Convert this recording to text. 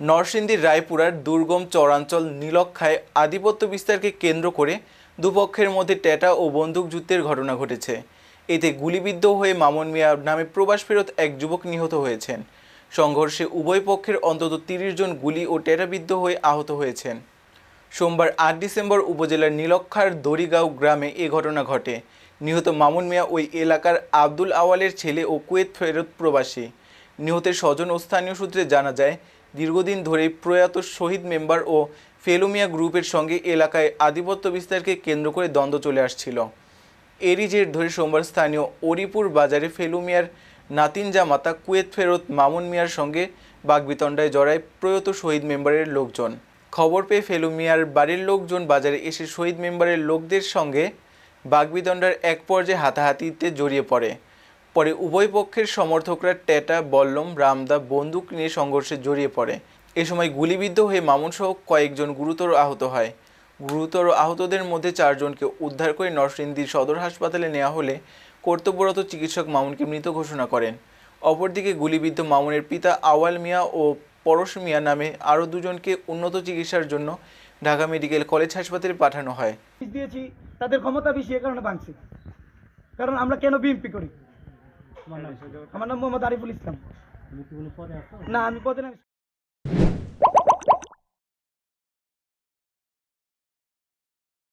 নরসিংদীর রায়পুরার দুর্গম চরাঞ্চল নীলক্ষায় আধিপত্য বিস্তারকে কেন্দ্র করে দুপক্ষের মধ্যে টেটা ও বন্দুকযুদ্ধের ঘটনা ঘটেছে। এতে গুলিবিদ্ধ হয়ে মামুন মিয়া নামে প্রবাস ফেরত এক যুবক নিহত হয়েছেন। সংঘর্ষে উভয় পক্ষের অন্তত তিরিশ জন গুলি ও টেরাবিদ্ধ হয়ে আহত হয়েছেন। সোমবার আট ডিসেম্বর উপজেলার নীলক্ষার দড়িগাঁও গ্রামে এ ঘটনা ঘটে। নিহত মামুন মিয়া ওই এলাকার আব্দুল আওয়ালের ছেলে ও কুয়েত ফেরত প্রবাসী। নিহতের স্বজন ও স্থানীয় সূত্রে জানা যায় দীর্ঘদিন ধরেই প্রয়াত শহীদ মেম্বার ও ফেলুমিয়া গ্রুপের সঙ্গে এলাকায় আধিপত্য বিস্তারকে কেন্দ্র করে দ্বন্দ্ব চলে আসছিল। এরই জের ধরে সোমবার স্থানীয় অরিপুর বাজারে ফেলু মিয়ার নাতিন জামাতা কুয়েত ফেরত মামুন মিয়ার সঙ্গে বাগবিতণ্ডায় জড়ায় প্রয়াত শহীদ মেম্বারের লোকজন। খবর পেয়ে ফেলুমিয়ার বাড়ির লোকজন বাজারে এসে শহীদ মেম্বারের লোকদের সঙ্গে বাগবিতণ্ডার এক পর্যায়ে হাতাহাতিতে জড়িয়ে পড়ে। পরে উভয় পক্ষের সমর্থকরা টেটা, বল্লম রামদা বন্দুক নিয়ে সংঘর্ষে জড়িয়ে পড়ে। এ সময় গুলিবিদ্ধ হয়ে মামুন সহ কয়েকজন গুরুতর আহত হয়। গুরুতর আহতদের মধ্যে চারজনকে উদ্ধার করে নরসিংদী সদর হাসপাতালে নেওয়া হলে কর্তব্যরত চিকিৎসক মামুনকে মৃত ঘোষণা করেন। অপরদিকে গুলিবিদ্ধ মামুনের পিতা আওয়াল মিয়া ও পরশ মিয়া নামে আরও দুজনকে উন্নত চিকিৎসার জন্য ঢাকা মেডিকেল কলেজ হাসপাতালে পাঠানো হয়। দিয়েছি, তাদের ক্ষমতা বেশি, এ কারণে ভাঙছে। কারণ আমরা কেন বিএমপি করি? আমার নাম মোহাম্মদ আরিফুল ইসলাম। না আমি পদে নাম